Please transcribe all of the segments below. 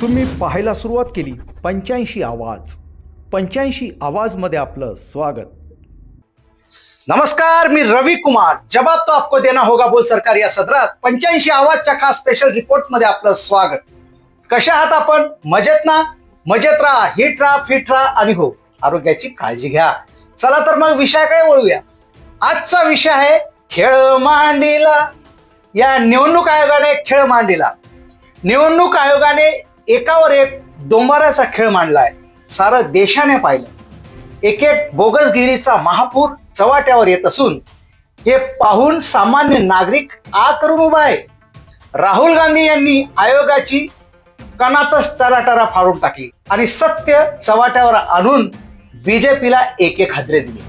तुम्ही पाहायला सुरुवात केली. पंच्याऐंशी आवाज. पंच्याऐंशी आवाजमध्ये आपलं स्वागत. नमस्कार मी रवी कुमार. जबाब तो आपको देना होगा बोल सरकार या सदरात. पंच्याऐंशी आवाजच्या खास स्पेशल रिपोर्टमध्ये आपलं स्वागत. कशा आहात आपण? मजेत ना? मजेत राहा. हिट राहा फिट राहा आणि हो. आरोग्याची काळजी घ्या. चला तर मग विषयाकडे वळूया. आजचा विषय आहे खेळ मांडीला. या निवडणूक आयोगाने खेळ मांडीला. निवडणूक आयोगाने एकावर एक डोंबाराचा खेळ मांडलाय. सारं देशाने पाहिलं. एक एक बोगसगिरीचा महापूर चव्हाट्यावर येत असून हे पाहून सामान्य नागरिक आ करून उभा आहे. राहुल गांधी यांनी आयोगाची कणातच टराटरा फाडून टाकली आणि सत्य चव्हाट्यावर आणून बीजेपीला एक एक हादरे दिले.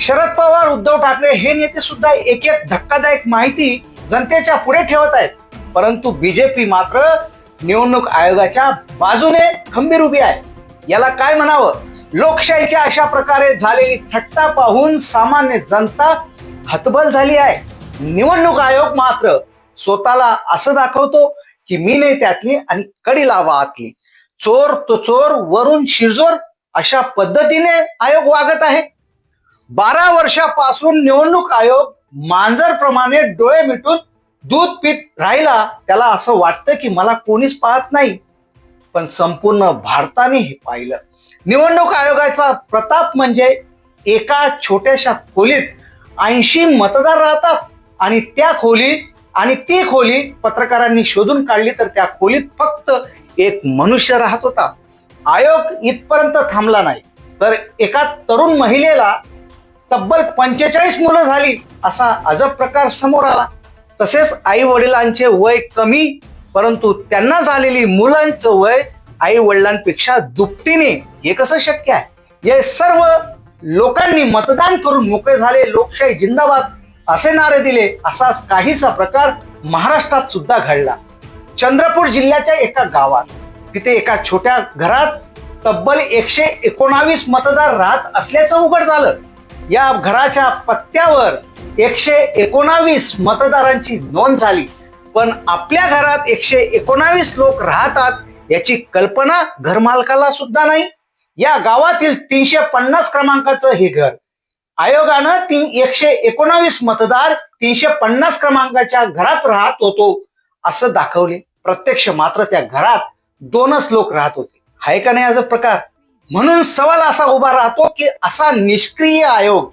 शरद पवार उद्धव ठाकरे हे नेते सुद्धा एक एक धक्कादायक माहिती जनतेच्या पुढे ठेवत आहेत. परंतु बीजेपी मात्र निवडणूक आयोगाच्या बाजूने खंबीर उभी आहे. याला काय म्हणावं? लोकशाहीच्या अशा प्रकारे झालेली थट्टा पाहून सामान्य जनता हतबल झाली आहे. निवडणूक आयोग मात्र स्वतःला असं दाखवतो की मी नाही त्यातली आणि कडी लावा आतली चोर तो चोर वरून शिरजोर अशा पद्धतीने आयोग वागत आहे. बारा वर्षापासून निवडणूक आयोग मांजरप्रमाणे डोळे मिटून दूध पीत राहिला त्याला असं वाटतं की मला कोणीच पाहत नाही. पण संपूर्ण भारताने हे पाहिलं. निवडणूक आयोगाचा प्रताप म्हणजे एका छोट्याशा खोलीत ऐंशी मतदार राहतात आणि त्या खोलीत आणि ती खोली पत्रकारांनी शोधून काढली तर त्या खोलीत फक्त एक मनुष्य राहत होता. आयोग इथपर्यंत थांबला नाही. तर एका तरुण महिलेला तब्बल पंचेचाळीस मुलं झाली असा अजब प्रकार समोर आला. तसेच आई वडिलांचे वय कमी परंतु त्यांना झालेली मुलांचं वय आई वडिलांपेक्षा दुपटीने हे कसं शक्य आहे? हे सर्व लोकांनी मतदान करून मोकळे झाले लोकशाही जिंदाबाद असे नारे दिले असाच काहीसा प्रकार महाराष्ट्रात सुद्धा घडला. चंद्रपूर जिल्ह्याच्या एका गावात तिथे एका छोट्या घरात तब्बल एकशे एकोणावीस मतदार राहत असल्याचं उघड झालं. या घराच्या पत्त्यावर एकशे एकोणावीस मतदारांची नोंद झाली. पण आपल्या घरात एकशे एकोणावीस लोक राहतात याची कल्पना घरमालकाला सुद्धा नाही. या गावातील तीनशे पन्नास क्रमांकाचं हे घर. आयोगानं तीन एकशे एकोणावीस मतदार तीनशे पन्नास क्रमांकाच्या घरात राहत होतो असं दाखवले. प्रत्यक्ष मात्र त्या घरात दोनच लोक राहत होते. आहे का नाही असा प्रकार? म्हणून सवाल असा उभा राहतो की असा निष्क्रिय आयोग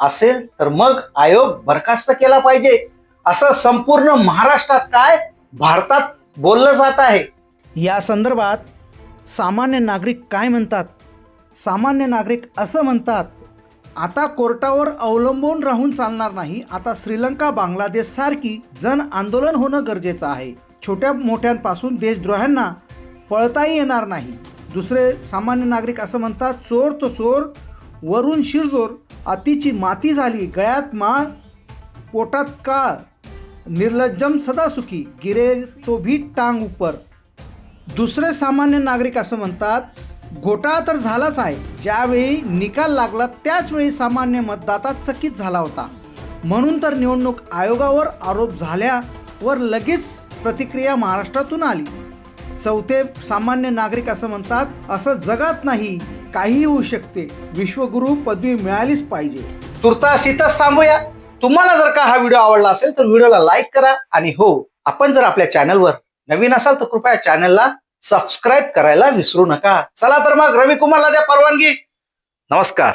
असेल तर मग आयोग बरखास्त केला पाहिजे. असं संपूर्ण महाराष्ट्रात काय? भारतात बोललं जात आहे. या संदर्भात सामान्य नागरिक काय म्हणतात? सामान्य नागरिक असं म्हणतात आता कोर्टावर अवलंबून राहून चालणार नाही आता श्रीलंका बांगलादेश सारखी जन आंदोलन होणं गरजेचं आहे. छोट्या मोठ्यांपासून देशद्रोह्यांना पळताही येणार नाही. दुसरे सामान्य नागरिक असं म्हणतात चोर तो चोर वरून शिरजोर अतिची माती झाली गळ्यात माळ पोटात काळ निर्लज्जम सदा सुखी गिरे तो भी टांग उपर. दुसरे सामान्य नागरिक असं म्हणतात घोटाळा तर झालाच आहे ज्यावेळी निकाल लागला त्याचवेळी सामान्य मतदाता चकित झाला होता. म्हणून तर निवडणूक आयोगावर आरोप झाल्यावर लगेच प्रतिक्रिया महाराष्ट्रातून आली. चौथे सामान्य नागरिक असं म्हणतात असं जगात नाही काहीही होऊ शकते. विश्वगुरु पदवी मिळालीच पाहिजे. तुर्तास इथंच थांबूया. तुम्हाला जर का हा व्हिडिओ आवडला असेल तर व्हिडिओला लाईक करा आणि हो आपण जर आपल्या चॅनलवर नवीन असाल तर कृपया चॅनलला सबस्क्राईब करायला विसरू नका. चला तर मग रवी कुमारला द्या परवानगी. नमस्कार.